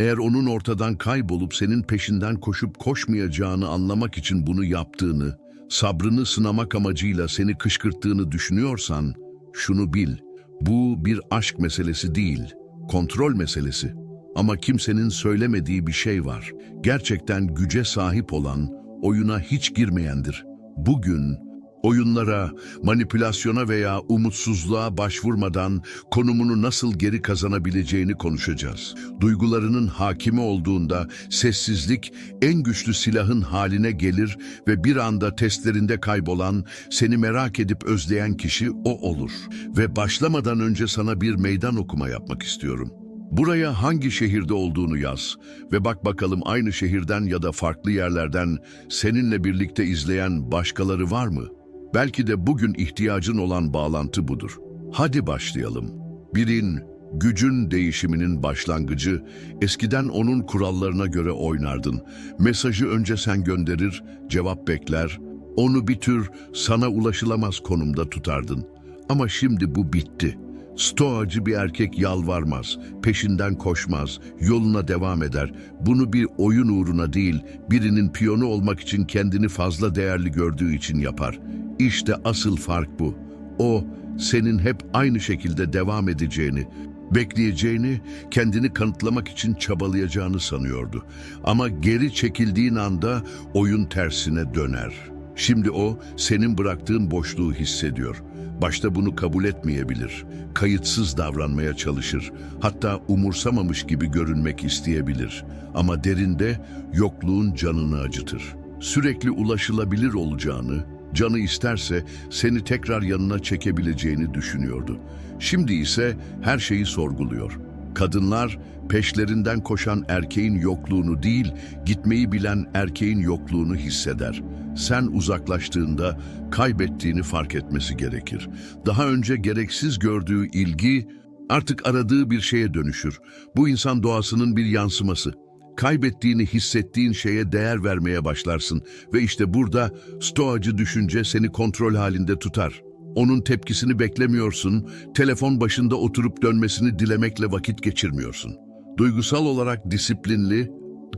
Eğer onun ortadan kaybolup senin peşinden koşup koşmayacağını anlamak için bunu yaptığını, sabrını sınamak amacıyla seni kışkırttığını düşünüyorsan, şunu bil, bu bir aşk meselesi değil, kontrol meselesi. Ama kimsenin söylemediği bir şey var. Gerçekten güce sahip olan, oyuna hiç girmeyendir. Bugün oyunlara, manipülasyona veya umutsuzluğa başvurmadan konumunu nasıl geri kazanabileceğini konuşacağız. Duygularının hakimi olduğunda sessizlik en güçlü silahın haline gelir ve bir anda testlerinde kaybolan, seni merak edip özleyen kişi o olur. Ve başlamadan önce sana bir meydan okuma yapmak istiyorum. Buraya hangi şehirde olduğunu yaz ve bak bakalım aynı şehirden ya da farklı yerlerden seninle birlikte izleyen başkaları var mı? Belki de bugün ihtiyacın olan bağlantı budur. Hadi başlayalım. Birin, gücün değişiminin başlangıcı, eskiden onun kurallarına göre oynardın. Mesajı önce sen gönderir, cevap bekler, onu bir tür sana ulaşılamaz konumda tutardın. Ama şimdi bu bitti. Stoacı bir erkek yalvarmaz, peşinden koşmaz, yoluna devam eder. Bunu bir oyun uğruna değil, birinin piyonu olmak için kendini fazla değerli gördüğü için yapar. İşte asıl fark bu. O, senin hep aynı şekilde devam edeceğini, bekleyeceğini, kendini kanıtlamak için çabalayacağını sanıyordu. Ama geri çekildiğin anda oyun tersine döner. Şimdi o, senin bıraktığın boşluğu hissediyor. Başta bunu kabul etmeyebilir. Kayıtsız davranmaya çalışır. Hatta umursamamış gibi görünmek isteyebilir. Ama derinde yokluğun canını acıtır. Sürekli ulaşılabilir olacağını, canı isterse seni tekrar yanına çekebileceğini düşünüyordu. Şimdi ise her şeyi sorguluyor. Kadınlar peşlerinden koşan erkeğin yokluğunu değil, gitmeyi bilen erkeğin yokluğunu hisseder. Sen uzaklaştığında kaybettiğini fark etmesi gerekir. Daha önce gereksiz gördüğü ilgi artık aradığı bir şeye dönüşür. Bu insan doğasının bir yansıması. Kaybettiğini hissettiğin şeye değer vermeye başlarsın ve işte burada stoacı düşünce seni kontrol halinde tutar. Onun tepkisini beklemiyorsun, telefon başında oturup dönmesini dilemekle vakit geçirmiyorsun. Duygusal olarak disiplinli,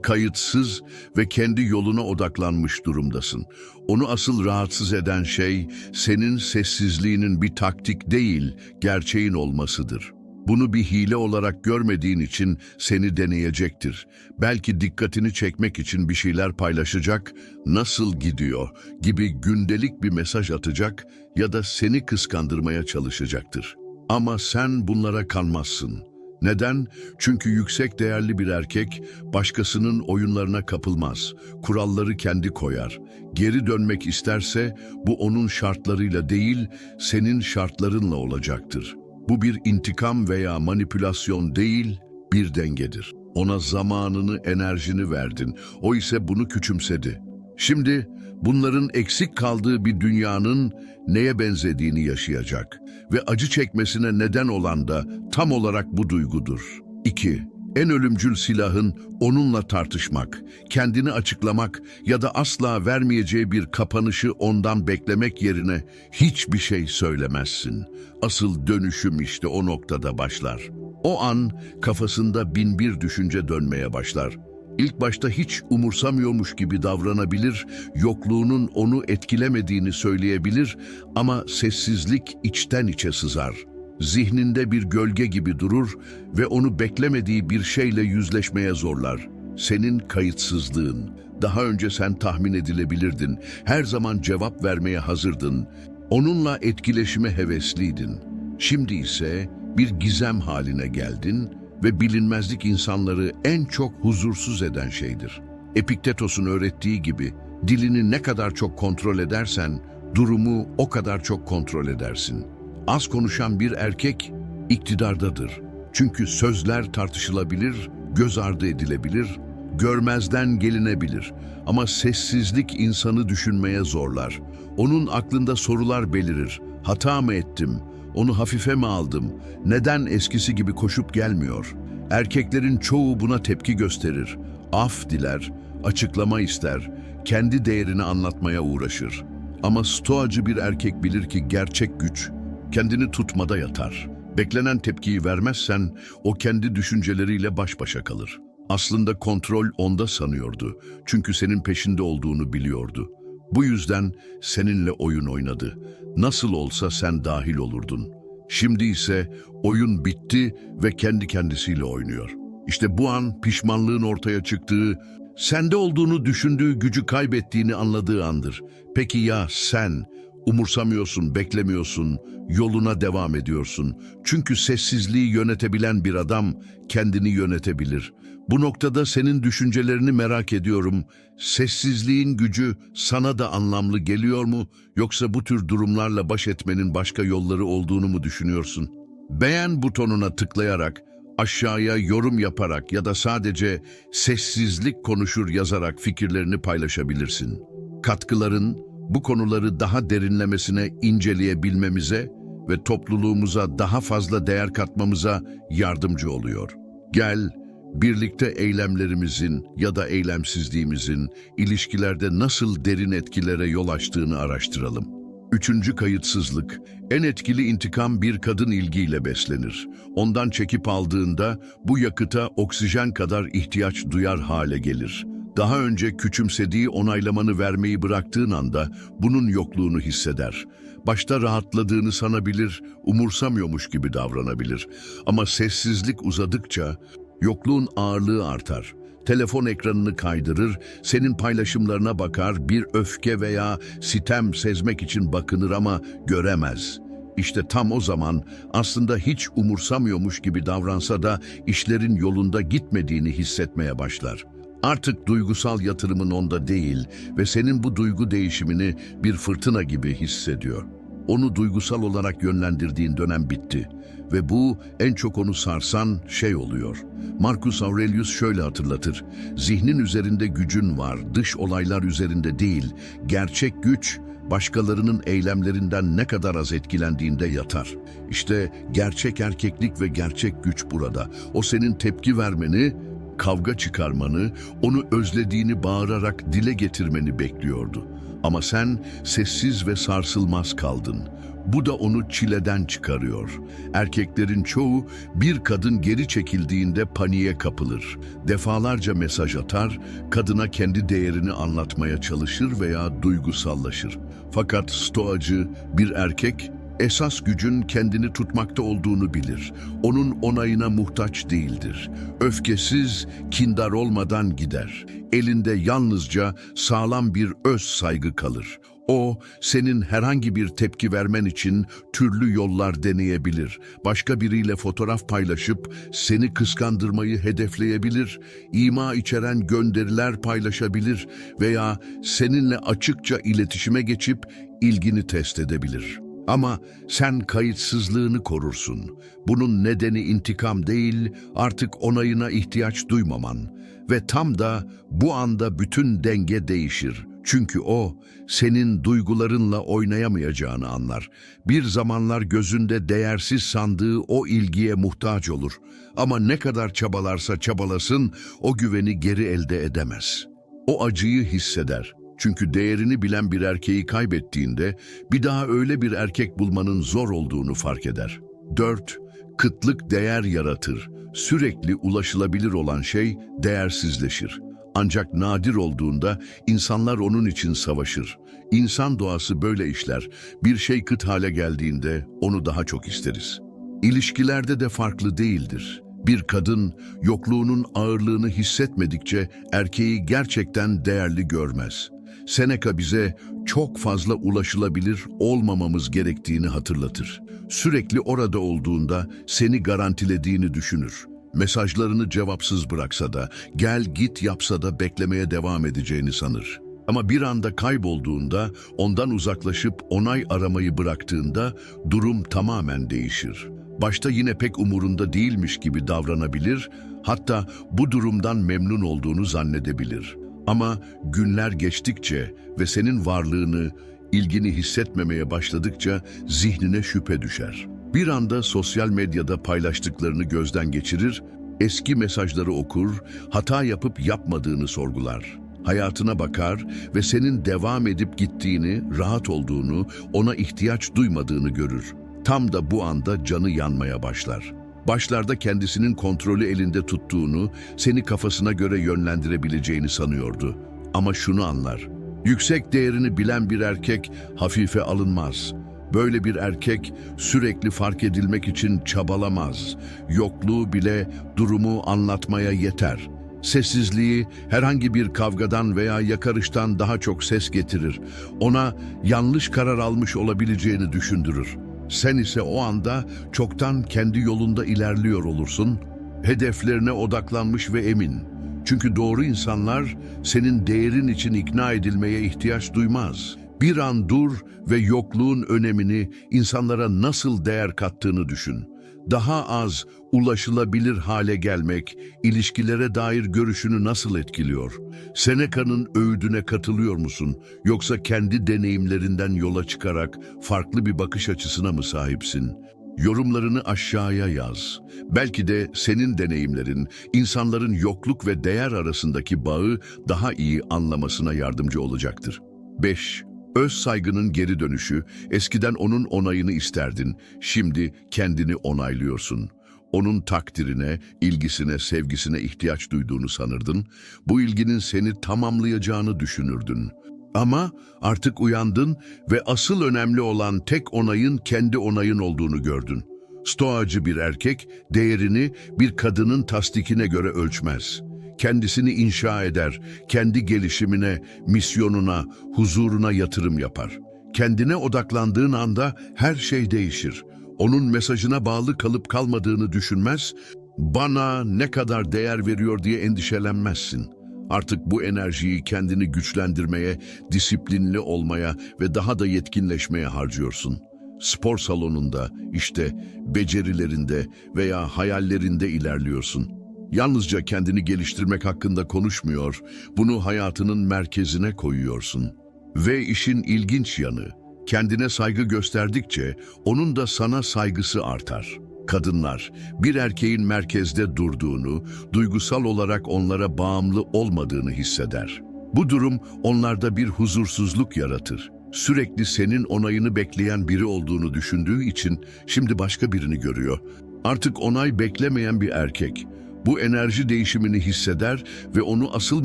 kayıtsız ve kendi yoluna odaklanmış durumdasın. Onu asıl rahatsız eden şey senin sessizliğinin bir taktik değil, gerçeğin olmasıdır. Bunu bir hile olarak görmediğin için seni deneyecektir. Belki dikkatini çekmek için bir şeyler paylaşacak, nasıl gidiyor gibi gündelik bir mesaj atacak ya da seni kıskandırmaya çalışacaktır. Ama sen bunlara kanmazsın. Neden? Çünkü yüksek değerli bir erkek başkasının oyunlarına kapılmaz. Kuralları kendi koyar. Geri dönmek isterse bu onun şartlarıyla değil, senin şartlarınla olacaktır. Bu bir intikam veya manipülasyon değil, bir dengedir. Ona zamanını, enerjini verdin. O ise bunu küçümsedi. Şimdi bunların eksik kaldığı bir dünyanın neye benzediğini yaşayacak ve acı çekmesine neden olan da tam olarak bu duygudur. 2. En ölümcül silahın onunla tartışmak, kendini açıklamak ya da asla vermeyeceği bir kapanışı ondan beklemek yerine hiçbir şey söylemezsin. Asıl dönüşüm işte o noktada başlar. O an kafasında bin bir düşünce dönmeye başlar. İlk başta hiç umursamıyormuş gibi davranabilir, yokluğunun onu etkilemediğini söyleyebilir ama sessizlik içten içe sızar. Zihninde bir gölge gibi durur ve onu beklemediği bir şeyle yüzleşmeye zorlar. Senin kayıtsızlığın. Daha önce sen tahmin edilebilirdin. Her zaman cevap vermeye hazırdın. Onunla etkileşime hevesliydin. Şimdi ise bir gizem haline geldin ve bilinmezlik insanları en çok huzursuz eden şeydir. Epiktetos'un öğrettiği gibi dilini ne kadar çok kontrol edersen durumu o kadar çok kontrol edersin. Az konuşan bir erkek iktidardadır. Çünkü sözler tartışılabilir, göz ardı edilebilir, görmezden gelinebilir. Ama sessizlik insanı düşünmeye zorlar. Onun aklında sorular belirir. Hata mı ettim? Onu hafife mi aldım? Neden eskisi gibi koşup gelmiyor? Erkeklerin çoğu buna tepki gösterir. Af diler, açıklama ister, kendi değerini anlatmaya uğraşır. Ama stoacı bir erkek bilir ki gerçek güç kendini tutmada yatar. Beklenen tepkiyi vermezsen o kendi düşünceleriyle baş başa kalır. Aslında kontrol onda sanıyordu. Çünkü senin peşinde olduğunu biliyordu. Bu yüzden seninle oyun oynadı. Nasıl olsa sen dahil olurdun. Şimdi ise oyun bitti ve kendi kendisiyle oynuyor. İşte bu an pişmanlığın ortaya çıktığı, sende olduğunu düşündüğü gücü kaybettiğini anladığı andır. Peki ya sen? Umursamıyorsun, beklemiyorsun, yoluna devam ediyorsun. Çünkü sessizliği yönetebilen bir adam kendini yönetebilir. Bu noktada senin düşüncelerini merak ediyorum. Sessizliğin gücü sana da anlamlı geliyor mu? Yoksa bu tür durumlarla baş etmenin başka yolları olduğunu mu düşünüyorsun? Beğen butonuna tıklayarak, aşağıya yorum yaparak ya da sadece sessizlik konuşur yazarak fikirlerini paylaşabilirsin. Katkıların bu konuları daha derinlemesine inceleyebilmemize ve topluluğumuza daha fazla değer katmamıza yardımcı oluyor. Gel, birlikte eylemlerimizin ya da eylemsizliğimizin ilişkilerde nasıl derin etkilere yol açtığını araştıralım. Üçüncü kayıtsızlık, en etkili intikam bir kadın ilgiyle beslenir. Ondan çekip aldığında bu yakıta oksijen kadar ihtiyaç duyar hale gelir. Daha önce küçümsediği onaylamanı vermeyi bıraktığın anda bunun yokluğunu hisseder. Başta rahatladığını sanabilir, umursamıyormuş gibi davranabilir. Ama sessizlik uzadıkça yokluğun ağırlığı artar. Telefon ekranını kaydırır, senin paylaşımlarına bakar, bir öfke veya sitem sezmek için bakınır ama göremez. İşte tam o zaman aslında hiç umursamıyormuş gibi davransa da işlerin yolunda gitmediğini hissetmeye başlar. Artık duygusal yatırımın onda değil ve senin bu duygu değişimini bir fırtına gibi hissediyor. Onu duygusal olarak yönlendirdiğin dönem bitti ve bu en çok onu sarsan şey oluyor. Marcus Aurelius şöyle hatırlatır. Zihnin üzerinde gücün var, dış olaylar üzerinde değil. Gerçek güç başkalarının eylemlerinden ne kadar az etkilendiğinde yatar. İşte gerçek erkeklik ve gerçek güç burada. O senin tepki vermeni, kavga çıkarmanı, onu özlediğini bağırarak dile getirmeni bekliyordu. Ama sen sessiz ve sarsılmaz kaldın. Bu da onu çileden çıkarıyor. Erkeklerin çoğu bir kadın geri çekildiğinde paniğe kapılır. Defalarca mesaj atar, kadına kendi değerini anlatmaya çalışır veya duygusallaşır. Fakat stoacı bir erkek esas gücün kendini tutmakta olduğunu bilir. Onun onayına muhtaç değildir. Öfkesiz, kindar olmadan gider. Elinde yalnızca sağlam bir öz saygı kalır. O, senin herhangi bir tepki vermen için türlü yollar deneyebilir. Başka biriyle fotoğraf paylaşıp seni kıskandırmayı hedefleyebilir. İma içeren gönderiler paylaşabilir veya seninle açıkça iletişime geçip ilgini test edebilir. Ama sen kayıtsızlığını korursun. Bunun nedeni intikam değil, artık onayına ihtiyaç duymaman. Ve tam da bu anda bütün denge değişir. Çünkü o, senin duygularınla oynayamayacağını anlar. Bir zamanlar gözünde değersiz sandığı o ilgiye muhtaç olur. Ama ne kadar çabalarsa çabalasın, o güveni geri elde edemez. O acıyı hisseder. Çünkü değerini bilen bir erkeği kaybettiğinde bir daha öyle bir erkek bulmanın zor olduğunu fark eder. 4. Kıtlık değer yaratır. Sürekli ulaşılabilir olan şey değersizleşir. Ancak nadir olduğunda insanlar onun için savaşır. İnsan doğası böyle işler. Bir şey kıt hale geldiğinde onu daha çok isteriz. İlişkilerde de farklı değildir. Bir kadın yokluğunun ağırlığını hissetmedikçe erkeği gerçekten değerli görmez. Seneca bize çok fazla ulaşılabilir olmamamız gerektiğini hatırlatır. Sürekli orada olduğunda seni garantilediğini düşünür. Mesajlarını cevapsız bıraksa da, gel git yapsa da beklemeye devam edeceğini sanır. Ama bir anda kaybolduğunda, ondan uzaklaşıp onay aramayı bıraktığında durum tamamen değişir. Başta yine pek umurunda değilmiş gibi davranabilir, hatta bu durumdan memnun olduğunu zannedebilir. Ama günler geçtikçe ve senin varlığını, ilgini hissetmemeye başladıkça zihnine şüphe düşer. Bir anda sosyal medyada paylaştıklarını gözden geçirir, eski mesajları okur, hata yapıp yapmadığını sorgular. Hayatına bakar ve senin devam edip gittiğini, rahat olduğunu, ona ihtiyaç duymadığını görür. Tam da bu anda canı yanmaya başlar. Başlarda kendisinin kontrolü elinde tuttuğunu, seni kafasına göre yönlendirebileceğini sanıyordu. Ama şunu anlar. Yüksek değerini bilen bir erkek hafife alınmaz. Böyle bir erkek sürekli fark edilmek için çabalamaz. Yokluğu bile durumu anlatmaya yeter. Sessizliği herhangi bir kavgadan veya yakarıştan daha çok ses getirir. Ona yanlış karar almış olabileceğini düşündürür. Sen ise o anda çoktan kendi yolunda ilerliyor olursun. Hedeflerine odaklanmış ve emin. Çünkü doğru insanlar senin değerin için ikna edilmeye ihtiyaç duymaz. Bir an dur ve yokluğun önemini, insanlara nasıl değer kattığını düşün. Daha az ulaşılabilir hale gelmek, ilişkilere dair görüşünü nasıl etkiliyor? Seneca'nın öğüdüne katılıyor musun? Yoksa kendi deneyimlerinden yola çıkarak farklı bir bakış açısına mı sahipsin? Yorumlarını aşağıya yaz. Belki de senin deneyimlerin insanların yokluk ve değer arasındaki bağı daha iyi anlamasına yardımcı olacaktır. 5. Öz saygının geri dönüşü, eskiden onun onayını isterdin, şimdi kendini onaylıyorsun. Onun takdirine, ilgisine, sevgisine ihtiyaç duyduğunu sanırdın, bu ilginin seni tamamlayacağını düşünürdün. Ama artık uyandın ve asıl önemli olan tek onayın kendi onayın olduğunu gördün. Stoacı bir erkek değerini bir kadının tasdikine göre ölçmez. Kendisini inşa eder, kendi gelişimine, misyonuna, huzuruna yatırım yapar. Kendine odaklandığın anda her şey değişir. Onun mesajına bağlı kalıp kalmadığını düşünmez, bana ne kadar değer veriyor diye endişelenmezsin. Artık bu enerjiyi kendini güçlendirmeye, disiplinli olmaya ve daha da yetkinleşmeye harcıyorsun. Spor salonunda, işte becerilerinde veya hayallerinde ilerliyorsun. Yalnızca kendini geliştirmek hakkında konuşmuyor, bunu hayatının merkezine koyuyorsun. Ve işin ilginç yanı, kendine saygı gösterdikçe onun da sana saygısı artar. Kadınlar, bir erkeğin merkezde durduğunu, duygusal olarak onlara bağımlı olmadığını hisseder. Bu durum onlarda bir huzursuzluk yaratır. Sürekli senin onayını bekleyen biri olduğunu düşündüğü için şimdi başka birini görüyor. Artık onay beklemeyen bir erkek. Bu enerji değişimini hisseder ve onu asıl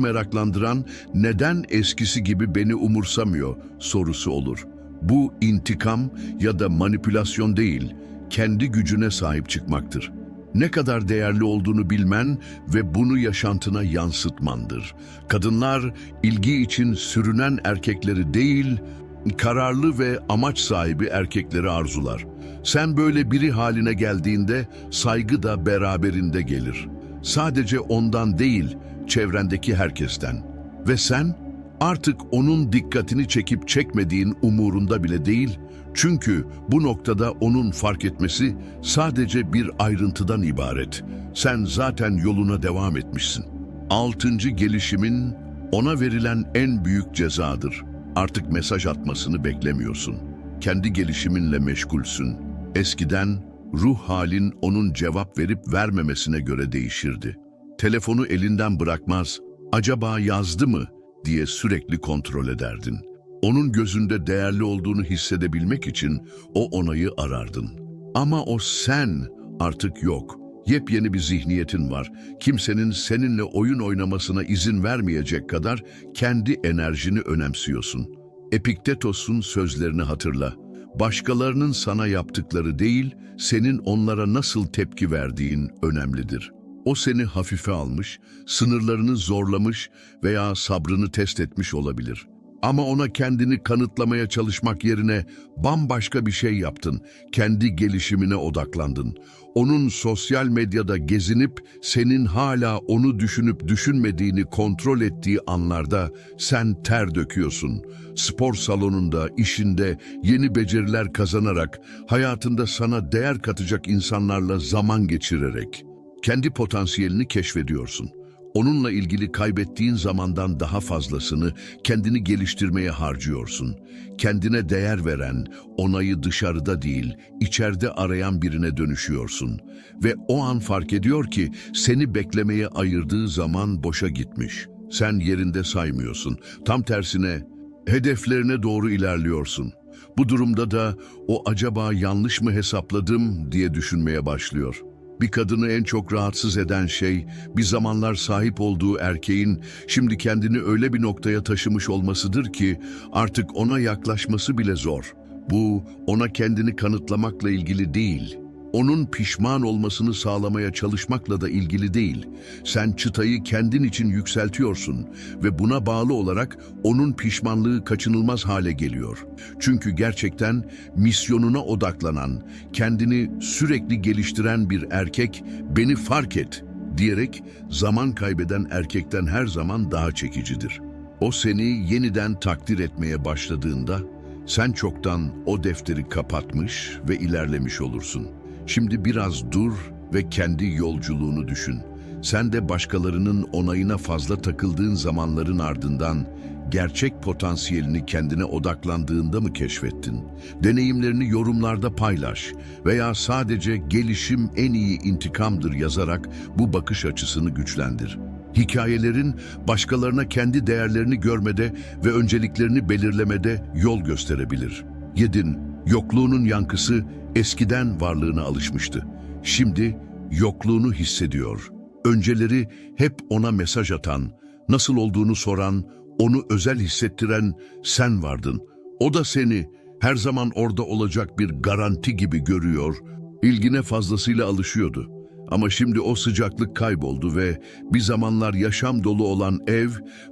meraklandıran neden eskisi gibi beni umursamıyor sorusu olur. Bu intikam ya da manipülasyon değil, kendi gücüne sahip çıkmaktır. Ne kadar değerli olduğunu bilmen ve bunu yaşantına yansıtmandır. Kadınlar ilgi için sürünen erkekleri değil, kararlı ve amaç sahibi erkekleri arzular. Sen böyle biri haline geldiğinde saygı da beraberinde gelir. Sadece ondan değil, çevrendeki herkesten. Ve sen artık onun dikkatini çekip çekmediğin umurunda bile değil, çünkü bu noktada onun fark etmesi sadece bir ayrıntıdan ibaret. Sen zaten yoluna devam etmişsin. Altıncı gelişimin ona verilen en büyük cezadır. Artık mesaj atmasını beklemiyorsun. Kendi gelişiminle meşgulsün. Eskiden ruh halin onun cevap verip vermemesine göre değişirdi. Telefonu elinden bırakmaz, acaba yazdı mı diye sürekli kontrol ederdin. Onun gözünde değerli olduğunu hissedebilmek için o onayı arardın. Ama o sen artık yok. Yepyeni bir zihniyetin var. Kimsenin seninle oyun oynamasına izin vermeyecek kadar kendi enerjini önemsiyorsun. Epiktetos'un sözlerini hatırla. Başkalarının sana yaptıkları değil, senin onlara nasıl tepki verdiğin önemlidir. O seni hafife almış, sınırlarını zorlamış veya sabrını test etmiş olabilir. Ama ona kendini kanıtlamaya çalışmak yerine bambaşka bir şey yaptın. Kendi gelişimine odaklandın. Onun sosyal medyada gezinip senin hala onu düşünüp düşünmediğini kontrol ettiği anlarda sen ter döküyorsun. Spor salonunda, işinde yeni beceriler kazanarak, hayatında sana değer katacak insanlarla zaman geçirerek kendi potansiyelini keşfediyorsun. Onunla ilgili kaybettiğin zamandan daha fazlasını kendini geliştirmeye harcıyorsun. Kendine değer veren, onayı dışarıda değil, içeride arayan birine dönüşüyorsun. Ve o an fark ediyor ki seni beklemeye ayırdığı zaman boşa gitmiş. Sen yerinde saymıyorsun. Tam tersine hedeflerine doğru ilerliyorsun. Bu durumda da o acaba yanlış mı hesapladım diye düşünmeye başlıyor. Bir kadını en çok rahatsız eden şey, bir zamanlar sahip olduğu erkeğin şimdi kendini öyle bir noktaya taşımış olmasıdır ki artık ona yaklaşması bile zor. Bu ona kendini kanıtlamakla ilgili değil, onun pişman olmasını sağlamaya çalışmakla da ilgili değil. Sen çıtayı kendin için yükseltiyorsun ve buna bağlı olarak onun pişmanlığı kaçınılmaz hale geliyor. Çünkü gerçekten misyonuna odaklanan, kendini sürekli geliştiren bir erkek beni fark et diyerek zaman kaybeden erkekten her zaman daha çekicidir. O seni yeniden takdir etmeye başladığında sen çoktan o defteri kapatmış ve ilerlemiş olursun. Şimdi biraz dur ve kendi yolculuğunu düşün. Sen de başkalarının onayına fazla takıldığın zamanların ardından gerçek potansiyelini kendine odaklandığında mı keşfettin? Deneyimlerini yorumlarda paylaş veya sadece gelişim en iyi intikamdır yazarak bu bakış açısını güçlendir. Hikayelerin başkalarına kendi değerlerini görmede ve önceliklerini belirlemede yol gösterebilir. Yedin, yokluğunun yankısı eskiden varlığına alışmıştı. Şimdi yokluğunu hissediyor. Önceleri hep ona mesaj atan, nasıl olduğunu soran, onu özel hissettiren sen vardın. O da seni her zaman orada olacak bir garanti gibi görüyor, ilgine fazlasıyla alışıyordu. Ama şimdi o sıcaklık kayboldu ve bir zamanlar yaşam dolu olan ev,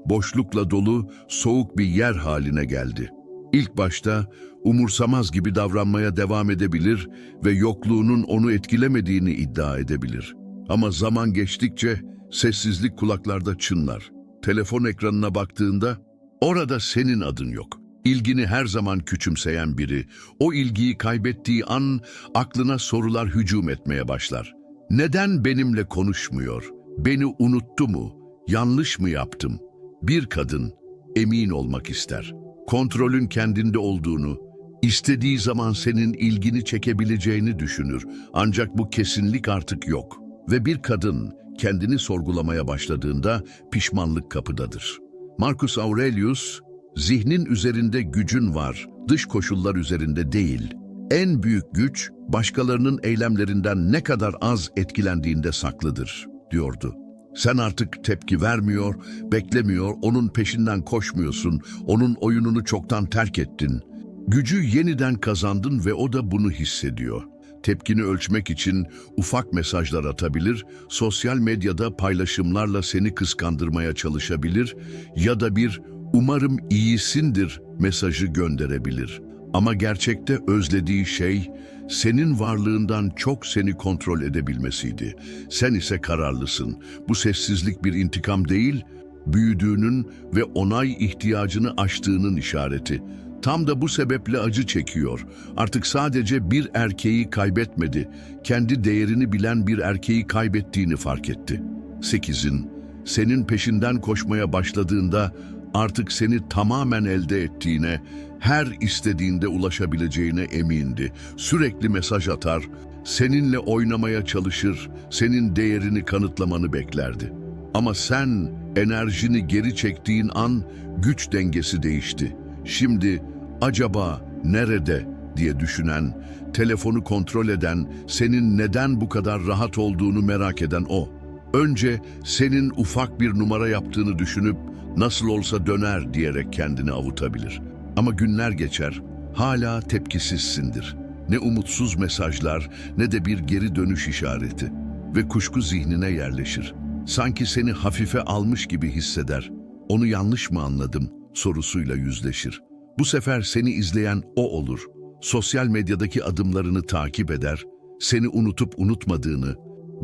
boşlukla dolu, soğuk bir yer haline geldi. İlk başta umursamaz gibi davranmaya devam edebilir ve yokluğunun onu etkilemediğini iddia edebilir. Ama zaman geçtikçe sessizlik kulaklarda çınlar. Telefon ekranına baktığında orada senin adın yok. İlgini her zaman küçümseyen biri, o ilgiyi kaybettiği an aklına sorular hücum etmeye başlar. Neden benimle konuşmuyor? Beni unuttu mu? Yanlış mı yaptım? Bir kadın emin olmak ister. Kontrolün kendinde olduğunu, istediği zaman senin ilgini çekebileceğini düşünür. Ancak bu kesinlik artık yok. Ve bir kadın kendini sorgulamaya başladığında pişmanlık kapıdadır. Marcus Aurelius, zihnin üzerinde gücün var, dış koşullar üzerinde değil. En büyük güç, başkalarının eylemlerinden ne kadar az etkilendiğinde saklıdır, diyordu. Sen artık tepki vermiyor, beklemiyor, onun peşinden koşmuyorsun, onun oyununu çoktan terk ettin. Gücü yeniden kazandın ve o da bunu hissediyor. Tepkini ölçmek için ufak mesajlar atabilir, sosyal medyada paylaşımlarla seni kıskandırmaya çalışabilir ya da bir umarım iyisindir mesajı gönderebilir. Ama gerçekte özlediği şey senin varlığından çok seni kontrol edebilmesiydi. Sen ise kararlısın. Bu sessizlik bir intikam değil, büyüdüğünün ve onay ihtiyacını aştığının işareti. Tam da bu sebeple acı çekiyor. Artık sadece bir erkeği kaybetmedi, kendi değerini bilen bir erkeği kaybettiğini fark etti. Sekizin, senin peşinden koşmaya başladığında artık seni tamamen elde ettiğine, her istediğinde ulaşabileceğine emindi. Sürekli mesaj atar, seninle oynamaya çalışır, senin değerini kanıtlamanı beklerdi. Ama sen enerjini geri çektiğin an güç dengesi değişti. Şimdi acaba nerede diye düşünen, telefonu kontrol eden, senin neden bu kadar rahat olduğunu merak eden o. Önce senin ufak bir numara yaptığını düşünüp nasıl olsa döner diyerek kendini avutabilir. Ama günler geçer, hala tepkisizsindir. Ne umutsuz mesajlar ne de bir geri dönüş işareti ve kuşku zihnine yerleşir. Sanki seni hafife almış gibi hisseder. Onu yanlış mı anladım sorusuyla yüzleşir. Bu sefer seni izleyen o olur. Sosyal medyadaki adımlarını takip eder, seni unutup unutmadığını,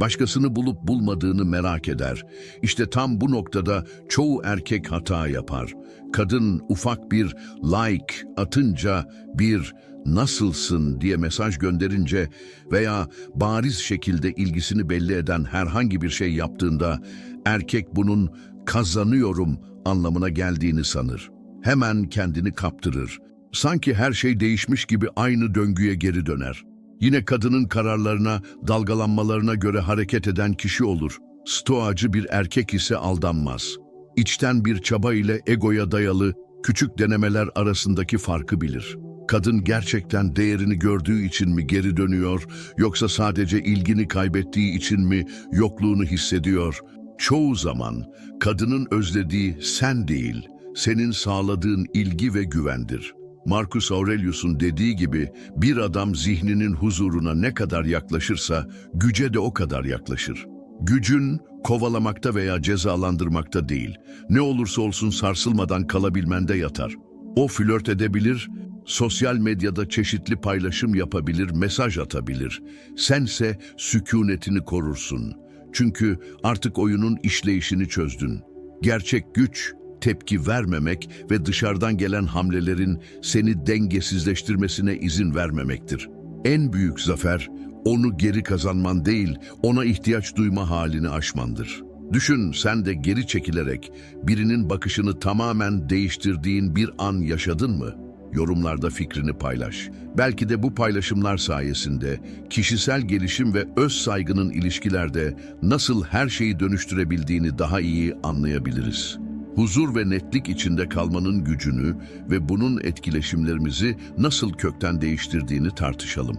başkasını bulup bulmadığını merak eder. İşte tam bu noktada çoğu erkek hata yapar. Kadın ufak bir like atınca bir nasılsın diye mesaj gönderince veya bariz şekilde ilgisini belli eden herhangi bir şey yaptığında erkek bunun kazanıyorum anlamına geldiğini sanır. Hemen kendini kaptırır. Sanki her şey değişmiş gibi aynı döngüye geri döner. Yine kadının kararlarına, dalgalanmalarına göre hareket eden kişi olur. Stoacı bir erkek ise aldanmaz. İçten bir çaba ile egoya dayalı küçük denemeler arasındaki farkı bilir. Kadın gerçekten değerini gördüğü için mi geri dönüyor yoksa sadece ilgini kaybettiği için mi yokluğunu hissediyor? Çoğu zaman kadının özlediği sen değil, senin sağladığın ilgi ve güvendir. Marcus Aurelius'un dediği gibi bir adam zihninin huzuruna ne kadar yaklaşırsa güce de o kadar yaklaşır. Gücün kovalamakta veya cezalandırmakta değil, ne olursa olsun sarsılmadan kalabilmende yatar. O flört edebilir, sosyal medyada çeşitli paylaşım yapabilir, mesaj atabilir. Sense sükunetini korursun. Çünkü artık oyunun işleyişini çözdün. Gerçek güç, tepki vermemek ve dışarıdan gelen hamlelerin seni dengesizleştirmesine izin vermemektir. En büyük zafer, onu geri kazanman değil, ona ihtiyaç duyma halini aşmandır. Düşün sen de geri çekilerek birinin bakışını tamamen değiştirdiğin bir an yaşadın mı? Yorumlarda fikrini paylaş. Belki de bu paylaşımlar sayesinde kişisel gelişim ve öz saygının ilişkilerde nasıl her şeyi dönüştürebildiğini daha iyi anlayabiliriz. Huzur ve netlik içinde kalmanın gücünü ve bunun etkileşimlerimizi nasıl kökten değiştirdiğini tartışalım.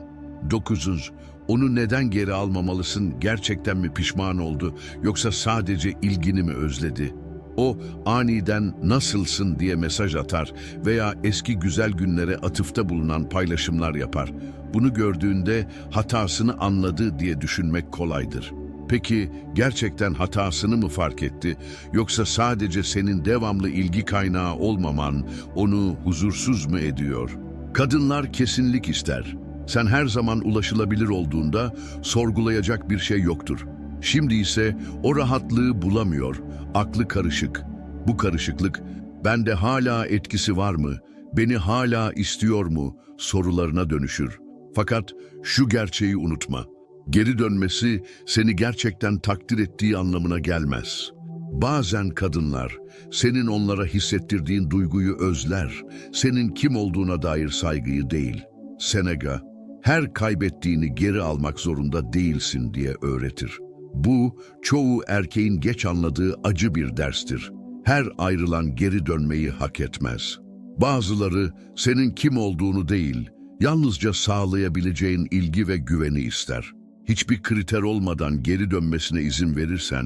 9. Onu neden geri almamalısın? Gerçekten mi pişman oldu yoksa sadece ilgini mi özledi? O aniden nasılsın diye mesaj atar veya eski güzel günlere atıfta bulunan paylaşımlar yapar. Bunu gördüğünde hatasını anladı diye düşünmek kolaydır. Peki gerçekten hatasını mı fark etti yoksa sadece senin devamlı ilgi kaynağı olmaman onu huzursuz mu ediyor? Kadınlar kesinlik ister. Sen her zaman ulaşılabilir olduğunda sorgulayacak bir şey yoktur. Şimdi ise o rahatlığı bulamıyor, aklı karışık. Bu karışıklık, bende hala etkisi var mı, beni hala istiyor mu sorularına dönüşür. Fakat şu gerçeği unutma. Geri dönmesi seni gerçekten takdir ettiği anlamına gelmez. Bazen kadınlar senin onlara hissettirdiğin duyguyu özler, senin kim olduğuna dair saygıyı değil. Senega, her kaybettiğini geri almak zorunda değilsin diye öğretir. Bu, çoğu erkeğin geç anladığı acı bir derstir. Her ayrılan geri dönmeyi hak etmez. Bazıları senin kim olduğunu değil, yalnızca sağlayabileceğin ilgi ve güveni ister. Hiçbir kriter olmadan geri dönmesine izin verirsen,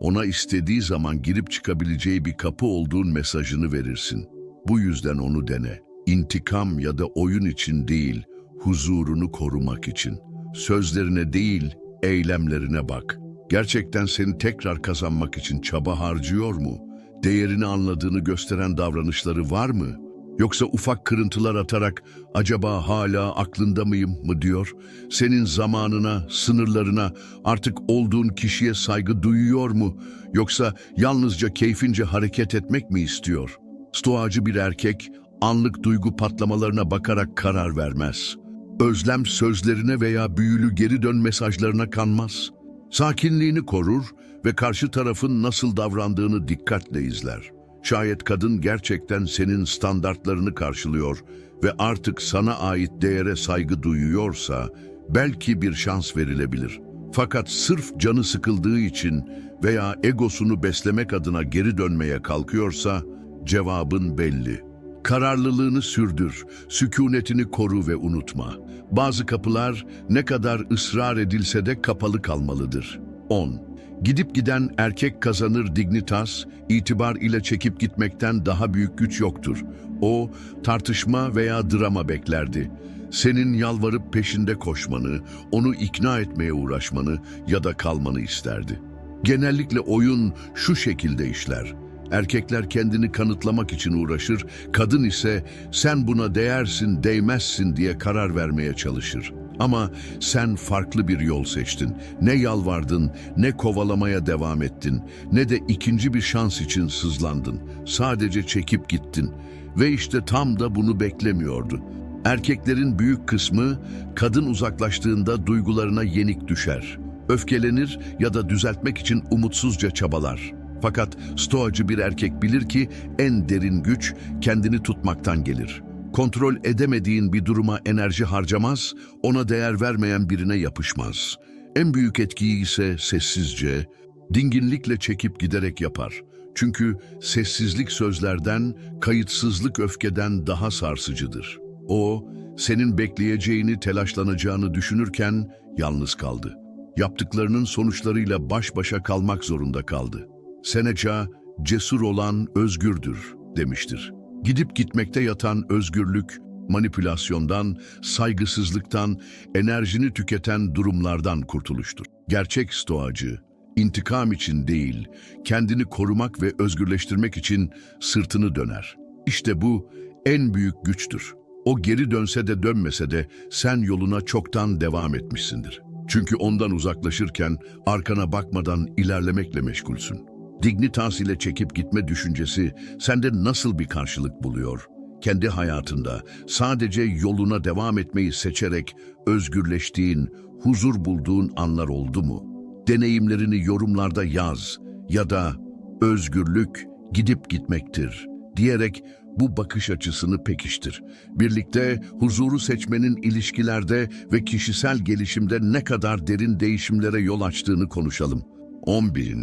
ona istediği zaman girip çıkabileceği bir kapı olduğun mesajını verirsin. Bu yüzden onu dene. İntikam ya da oyun için değil, huzurunu korumak için. Sözlerine değil, eylemlerine bak. Gerçekten seni tekrar kazanmak için çaba harcıyor mu? Değerini anladığını gösteren davranışları var mı? Yoksa ufak kırıntılar atarak acaba hala aklında mıyım mı diyor? Senin zamanına, sınırlarına, artık olduğun kişiye saygı duyuyor mu? Yoksa yalnızca keyfince hareket etmek mi istiyor? Stoacı bir erkek anlık duygu patlamalarına bakarak karar vermez. Özlem sözlerine veya büyülü geri dön mesajlarına kanmaz. Sakinliğini korur ve karşı tarafın nasıl davrandığını dikkatle izler. Şayet kadın gerçekten senin standartlarını karşılıyor ve artık sana ait değere saygı duyuyorsa belki bir şans verilebilir. Fakat sırf canı sıkıldığı için veya egosunu beslemek adına geri dönmeye kalkıyorsa cevabın belli. Kararlılığını sürdür, sükunetini koru ve unutma. Bazı kapılar ne kadar ısrar edilse de kapalı kalmalıdır. 10. Gidip giden erkek kazanır dignitas, itibar ile çekip gitmekten daha büyük güç yoktur. O, tartışma veya drama beklerdi. Senin yalvarıp peşinde koşmanı, onu ikna etmeye uğraşmanı ya da kalmanı isterdi. Genellikle oyun şu şekilde işler. Erkekler kendini kanıtlamak için uğraşır, kadın ise sen buna değersin, değmezsin diye karar vermeye çalışır. Ama sen farklı bir yol seçtin. Ne yalvardın, ne kovalamaya devam ettin, ne de ikinci bir şans için sızlandın. Sadece çekip gittin. Ve işte tam da bunu beklemiyordu. Erkeklerin büyük kısmı kadın uzaklaştığında duygularına yenik düşer. Öfkelenir ya da düzeltmek için umutsuzca çabalar. Fakat stoacı bir erkek bilir ki en derin güç kendini tutmaktan gelir. Kontrol edemediğin bir duruma enerji harcamaz, ona değer vermeyen birine yapışmaz. En büyük etkiyi ise sessizce, dinginlikle çekip giderek yapar. Çünkü sessizlik sözlerden, kayıtsızlık öfkeden daha sarsıcıdır. O, senin bekleyeceğini, telaşlanacağını düşünürken yalnız kaldı. Yaptıklarının sonuçlarıyla baş başa kalmak zorunda kaldı. Seneca, cesur olan özgürdür demiştir. Gidip gitmekte yatan özgürlük, manipülasyondan, saygısızlıktan, enerjini tüketen durumlardan kurtuluştur. Gerçek stoacı, intikam için değil, kendini korumak ve özgürleştirmek için sırtını döner. İşte bu en büyük güçtür. O geri dönse de dönmese de sen yoluna çoktan devam etmişsindir. Çünkü ondan uzaklaşırken arkana bakmadan ilerlemekle meşgulsün. Dignitas ile çekip gitme düşüncesi sende nasıl bir karşılık buluyor? Kendi hayatında sadece yoluna devam etmeyi seçerek özgürleştiğin, huzur bulduğun anlar oldu mu? Deneyimlerini yorumlarda yaz ya da özgürlük gidip gitmektir diyerek bu bakış açısını pekiştir. Birlikte huzuru seçmenin ilişkilerde ve kişisel gelişimde ne kadar derin değişimlere yol açtığını konuşalım. 11.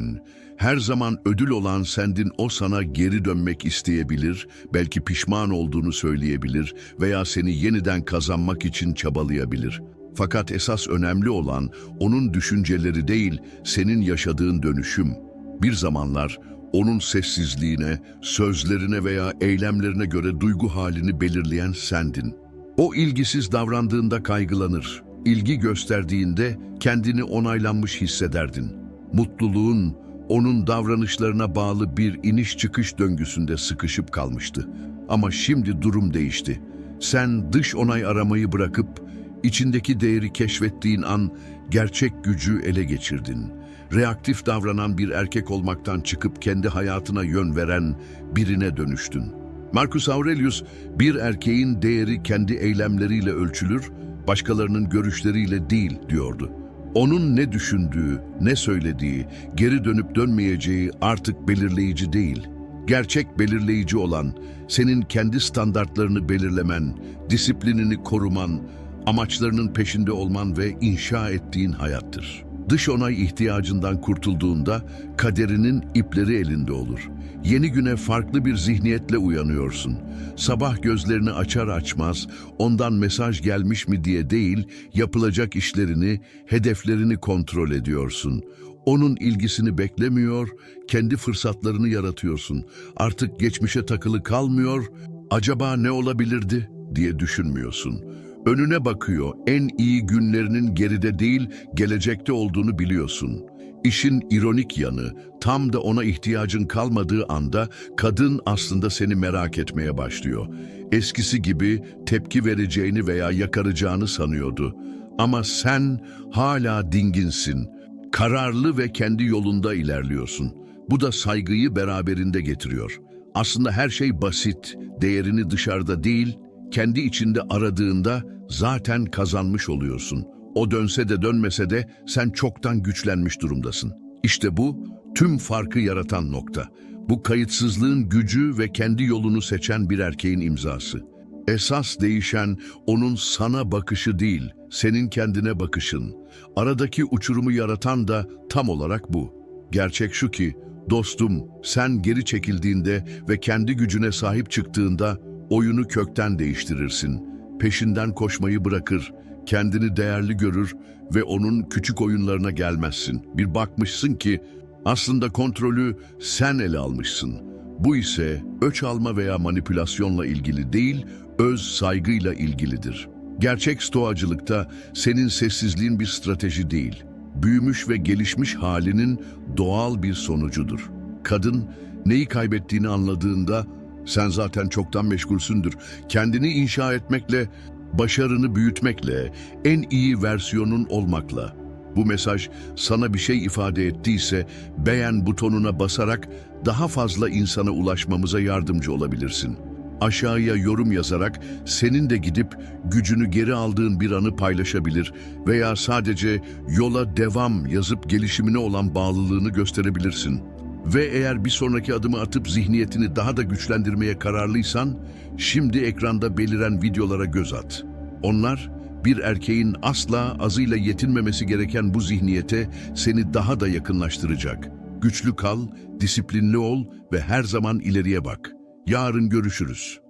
Her zaman ödül olan sendin o sana geri dönmek isteyebilir, belki pişman olduğunu söyleyebilir veya seni yeniden kazanmak için çabalayabilir. Fakat esas önemli olan onun düşünceleri değil, senin yaşadığın dönüşüm. Bir zamanlar onun sessizliğine, sözlerine veya eylemlerine göre duygu halini belirleyen sendin. O ilgisiz davrandığında kaygılanır, ilgi gösterdiğinde kendini onaylanmış hissederdin. Mutluluğun onun davranışlarına bağlı bir iniş çıkış döngüsünde sıkışıp kalmıştı. Ama şimdi durum değişti. Sen dış onay aramayı bırakıp içindeki değeri keşfettiğin an gerçek gücü ele geçirdin. Reaktif davranan bir erkek olmaktan çıkıp kendi hayatına yön veren birine dönüştün. Marcus Aurelius, bir erkeğin değeri kendi eylemleriyle ölçülür, başkalarının görüşleriyle değil diyordu. Onun ne düşündüğü, ne söylediği, geri dönüp dönmeyeceği artık belirleyici değil. Gerçek belirleyici olan, senin kendi standartlarını belirlemen, disiplinini koruman, amaçlarının peşinde olman ve inşa ettiğin hayattır. Dış onay ihtiyacından kurtulduğunda kaderinin ipleri elinde olur. Yeni güne farklı bir zihniyetle uyanıyorsun. Sabah gözlerini açar açmaz ondan mesaj gelmiş mi diye değil, yapılacak işlerini, hedeflerini kontrol ediyorsun. Onun ilgisini beklemiyor, kendi fırsatlarını yaratıyorsun. Artık geçmişe takılı kalmıyor, acaba ne olabilirdi diye düşünmüyorsun. Önüne bakıyor, en iyi günlerinin geride değil, gelecekte olduğunu biliyorsun. İşin ironik yanı, tam da ona ihtiyacın kalmadığı anda kadın aslında seni merak etmeye başlıyor. Eskisi gibi tepki vereceğini veya yakaracağını sanıyordu. Ama sen hala dinginsin, kararlı ve kendi yolunda ilerliyorsun. Bu da saygıyı beraberinde getiriyor. Aslında her şey basit, değerini dışarıda değil, kendi içinde aradığında zaten kazanmış oluyorsun. O dönse de dönmese de sen çoktan güçlenmiş durumdasın. İşte bu tüm farkı yaratan nokta. Bu kayıtsızlığın gücü ve kendi yolunu seçen bir erkeğin imzası. Esas değişen onun sana bakışı değil, senin kendine bakışın. Aradaki uçurumu yaratan da tam olarak bu. Gerçek şu ki, dostum sen geri çekildiğinde ve kendi gücüne sahip çıktığında oyunu kökten değiştirirsin. Peşinden koşmayı bırakır, kendini değerli görür ve onun küçük oyunlarına gelmezsin. Bir bakmışsın ki aslında kontrolü sen ele almışsın. Bu ise öç alma veya manipülasyonla ilgili değil, öz saygıyla ilgilidir. Gerçek stoacılıkta senin sessizliğin bir strateji değil, büyümüş ve gelişmiş halinin doğal bir sonucudur. Kadın neyi kaybettiğini anladığında sen zaten çoktan meşgulsündür. Kendini inşa etmekle, başarını büyütmekle, en iyi versiyonun olmakla. Bu mesaj sana bir şey ifade ettiyse beğen butonuna basarak daha fazla insana ulaşmamıza yardımcı olabilirsin. Aşağıya yorum yazarak senin de gidip gücünü geri aldığın bir anı paylaşabilir veya sadece yola devam yazıp gelişimine olan bağlılığını gösterebilirsin. Ve eğer bir sonraki adımı atıp zihniyetini daha da güçlendirmeye kararlıysan, şimdi ekranda beliren videolara göz at. Onlar, bir erkeğin asla azıyla yetinmemesi gereken bu zihniyete seni daha da yakınlaştıracak. Güçlü kal, disiplinli ol ve her zaman ileriye bak. Yarın görüşürüz.